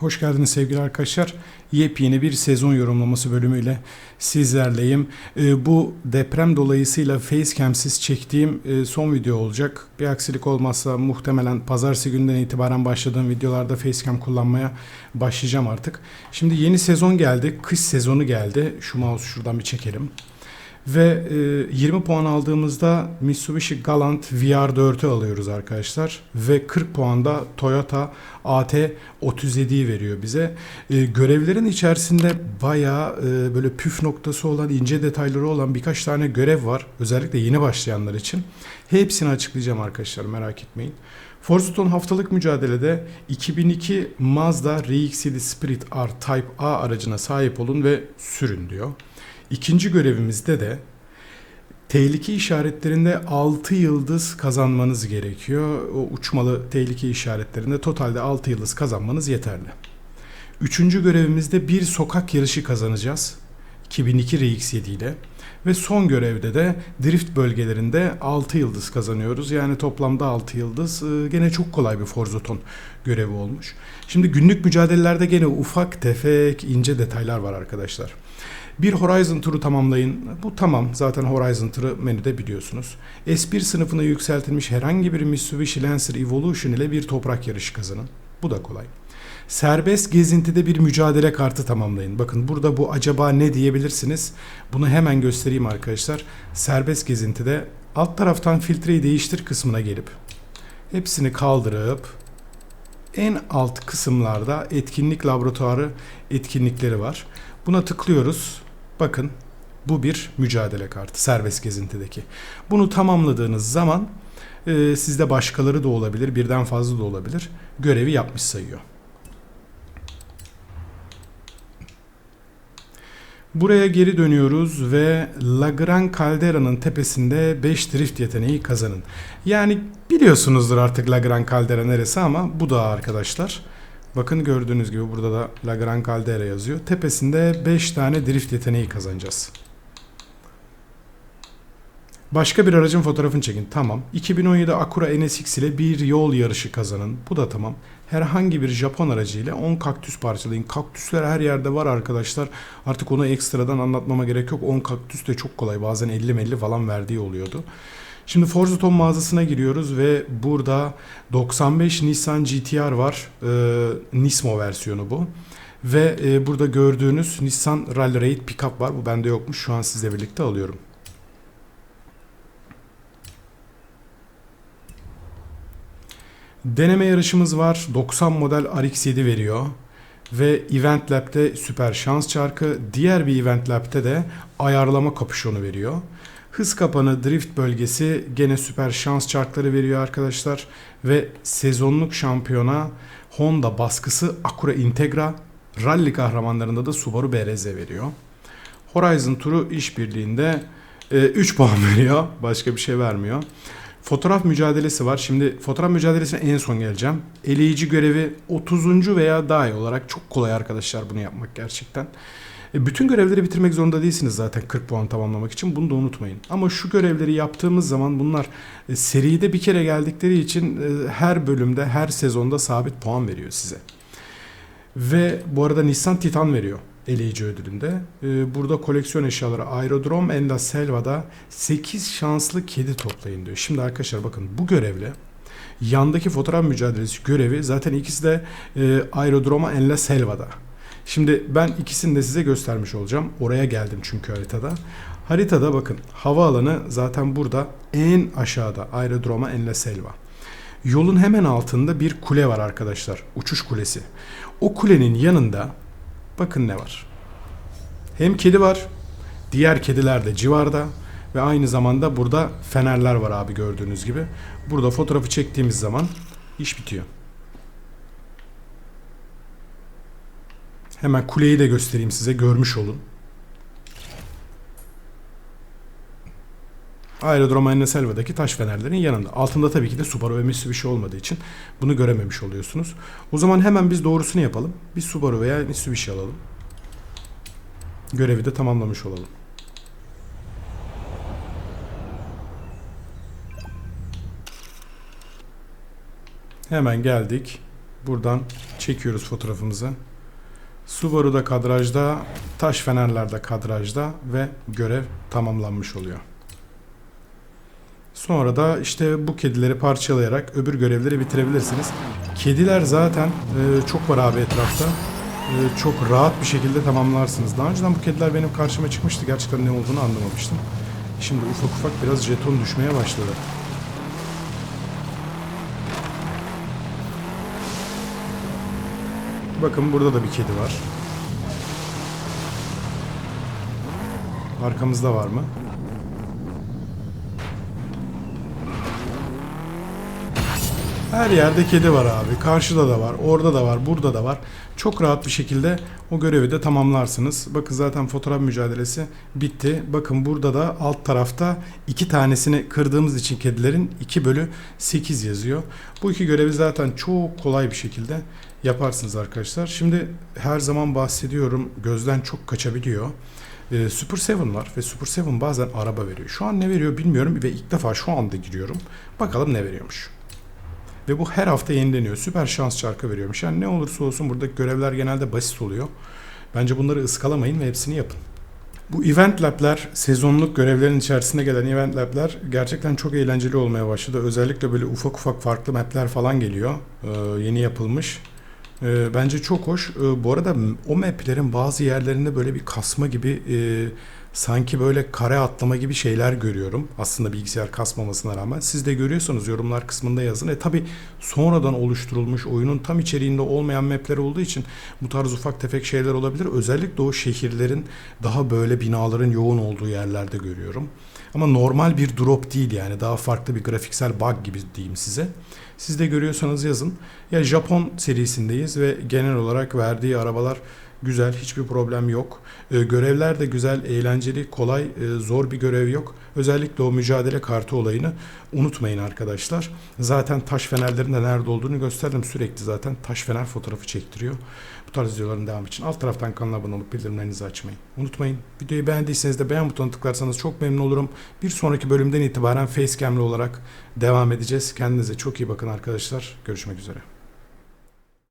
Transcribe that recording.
Hoş geldiniz sevgili arkadaşlar. Yepyeni bir sezon yorumlaması bölümüyle sizlerleyim. Ee, bu deprem dolayısıyla facecam'siz çektiğim e, son video olacak. Bir aksilik olmazsa muhtemelen pazartesi günden itibaren başladığım videolarda facecam kullanmaya başlayacağım artık. Şimdi yeni sezon geldi. Kış sezonu geldi. Şu mouse şuradan bir çekelim. Ve e, 20 puan aldığımızda Mitsubishi Galant VR4'ü alıyoruz arkadaşlar. Ve 40 puanda Toyota AT37'yi veriyor bize. E, görevlerin içerisinde bayağı e, böyle püf noktası olan, ince detayları olan birkaç tane görev var. Özellikle yeni başlayanlar için. Hepsini açıklayacağım arkadaşlar merak etmeyin. Forzaton haftalık mücadelede 2002 Mazda RX-7 Spirit R Type A aracına sahip olun ve sürün diyor. İkinci görevimizde de tehlike işaretlerinde 6 yıldız kazanmanız gerekiyor. O uçmalı tehlike işaretlerinde totalde 6 yıldız kazanmanız yeterli. Üçüncü görevimizde bir sokak yarışı kazanacağız. 2002 RX7 ile. Ve son görevde de drift bölgelerinde 6 yıldız kazanıyoruz. Yani toplamda 6 yıldız. Ee, gene çok kolay bir Forzaton görevi olmuş. Şimdi günlük mücadelelerde gene ufak tefek ince detaylar var arkadaşlar. Bir Horizon turu tamamlayın. Bu tamam. Zaten Horizon turu menüde biliyorsunuz. S1 sınıfına yükseltilmiş herhangi bir Mitsubishi Lancer Evolution ile bir toprak yarışı kazanın. Bu da kolay. Serbest gezintide bir mücadele kartı tamamlayın. Bakın burada bu acaba ne diyebilirsiniz? Bunu hemen göstereyim arkadaşlar. Serbest gezintide alt taraftan filtreyi değiştir kısmına gelip hepsini kaldırıp en alt kısımlarda etkinlik laboratuvarı etkinlikleri var. Buna tıklıyoruz. Bakın bu bir mücadele kartı serbest gezintideki. Bunu tamamladığınız zaman e, sizde başkaları da olabilir, birden fazla da olabilir. Görevi yapmış sayıyor. Buraya geri dönüyoruz ve La Gran Caldera'nın tepesinde 5 drift yeteneği kazanın. Yani biliyorsunuzdur artık La Gran Caldera neresi ama bu da arkadaşlar. Bakın gördüğünüz gibi burada da La Gran Caldera yazıyor. Tepesinde 5 tane drift yeteneği kazanacağız. Başka bir aracın fotoğrafını çekin. Tamam. 2017 Acura NSX ile bir yol yarışı kazanın. Bu da tamam. Herhangi bir Japon aracı ile 10 kaktüs parçalayın. Kaktüsler her yerde var arkadaşlar. Artık onu ekstradan anlatmama gerek yok. 10 kaktüs de çok kolay. Bazen 50-50 falan verdiği oluyordu. Şimdi Forzaton mağazasına giriyoruz ve burada 95 Nissan GTR var. Ee, Nismo versiyonu bu. Ve e, burada gördüğünüz Nissan Rally Raid pickup var. Bu bende yokmuş. Şu an sizle birlikte alıyorum. Deneme yarışımız var. 90 model RX-7 veriyor. Ve Event Lab'de süper şans çarkı, diğer bir Event Lab'de de ayarlama kapüşonu veriyor. Hız kapanı drift bölgesi gene süper şans çarkları veriyor arkadaşlar. Ve sezonluk şampiyona Honda baskısı Acura Integra, rally kahramanlarında da Subaru BRZ veriyor. Horizon turu işbirliğinde e, 3 puan veriyor. Başka bir şey vermiyor. Fotoğraf mücadelesi var. Şimdi fotoğraf mücadelesine en son geleceğim. Eleyici görevi 30. veya daha iyi olarak çok kolay arkadaşlar bunu yapmak gerçekten. E, bütün görevleri bitirmek zorunda değilsiniz zaten 40 puan tamamlamak için. Bunu da unutmayın. Ama şu görevleri yaptığımız zaman bunlar e, seride bir kere geldikleri için e, her bölümde, her sezonda sabit puan veriyor size. Ve bu arada Nissan Titan veriyor eleyici ödülünde. Burada koleksiyon eşyaları Aerodrom and La Selva'da 8 şanslı kedi toplayın diyor. Şimdi arkadaşlar bakın bu görevle yandaki fotoğraf mücadelesi görevi zaten ikisi de Aerodroma and La Selva'da. Şimdi ben ikisini de size göstermiş olacağım. Oraya geldim çünkü haritada. Haritada bakın havaalanı zaten burada en aşağıda Aerodroma en la Selva. Yolun hemen altında bir kule var arkadaşlar. Uçuş kulesi. O kulenin yanında bakın ne var. Hem kedi var. Diğer kediler de civarda. Ve aynı zamanda burada fenerler var abi gördüğünüz gibi. Burada fotoğrafı çektiğimiz zaman iş bitiyor. Hemen kuleyi de göstereyim size görmüş olun. Aerodrom Anne Selva'daki taş fenerlerin yanında. Altında tabii ki de Subaru ve Mitsubishi olmadığı için bunu görememiş oluyorsunuz. O zaman hemen biz doğrusunu yapalım. Bir Subaru veya Mitsubishi alalım. Görevi de tamamlamış olalım. Hemen geldik. Buradan çekiyoruz fotoğrafımızı. Subaru da kadrajda, taş fenerler de kadrajda ve görev tamamlanmış oluyor. Sonra da işte bu kedileri parçalayarak öbür görevleri bitirebilirsiniz. Kediler zaten e, çok var abi etrafta. E, çok rahat bir şekilde tamamlarsınız. Daha önceden bu kediler benim karşıma çıkmıştı. Gerçekten ne olduğunu anlamamıştım. Şimdi ufak ufak biraz jeton düşmeye başladı. Bakın burada da bir kedi var. Arkamızda var mı? Her yerde kedi var abi. Karşıda da var, orada da var, burada da var. Çok rahat bir şekilde o görevi de tamamlarsınız. Bakın zaten fotoğraf mücadelesi bitti. Bakın burada da alt tarafta iki tanesini kırdığımız için kedilerin 2 bölü 8 yazıyor. Bu iki görevi zaten çok kolay bir şekilde yaparsınız arkadaşlar. Şimdi her zaman bahsediyorum gözden çok kaçabiliyor. Ee, Super 7 var ve Super 7 bazen araba veriyor. Şu an ne veriyor bilmiyorum ve ilk defa şu anda giriyorum. Bakalım ne veriyormuş. Ve bu her hafta yenileniyor. Süper şans çarkı veriyormuş. Yani ne olursa olsun buradaki görevler genelde basit oluyor. Bence bunları ıskalamayın ve hepsini yapın. Bu event lab'ler, sezonluk görevlerin içerisinde gelen event lab'ler gerçekten çok eğlenceli olmaya başladı. Özellikle böyle ufak ufak farklı map'ler falan geliyor. Ee, yeni yapılmış. Ee, bence çok hoş. Ee, bu arada o map'lerin bazı yerlerinde böyle bir kasma gibi e, sanki böyle kare atlama gibi şeyler görüyorum. Aslında bilgisayar kasmamasına rağmen. Siz de görüyorsanız yorumlar kısmında yazın. E tabi sonradan oluşturulmuş oyunun tam içeriğinde olmayan mapler olduğu için bu tarz ufak tefek şeyler olabilir. Özellikle o şehirlerin daha böyle binaların yoğun olduğu yerlerde görüyorum. Ama normal bir drop değil yani daha farklı bir grafiksel bug gibi diyeyim size. Siz de görüyorsanız yazın. Ya Japon serisindeyiz ve genel olarak verdiği arabalar güzel, hiçbir problem yok. Ee, görevler de güzel, eğlenceli, kolay, e, zor bir görev yok. Özellikle o mücadele kartı olayını unutmayın arkadaşlar. Zaten taş fenerlerin de nerede olduğunu gösterdim sürekli zaten. Taş fener fotoğrafı çektiriyor. Bu tarz videoların devamı için alt taraftan kanala abone olup bildirimlerinizi açmayı unutmayın. Videoyu beğendiyseniz de beğen butonuna tıklarsanız çok memnun olurum. Bir sonraki bölümden itibaren facecam'li olarak devam edeceğiz. Kendinize çok iyi bakın arkadaşlar. Görüşmek üzere.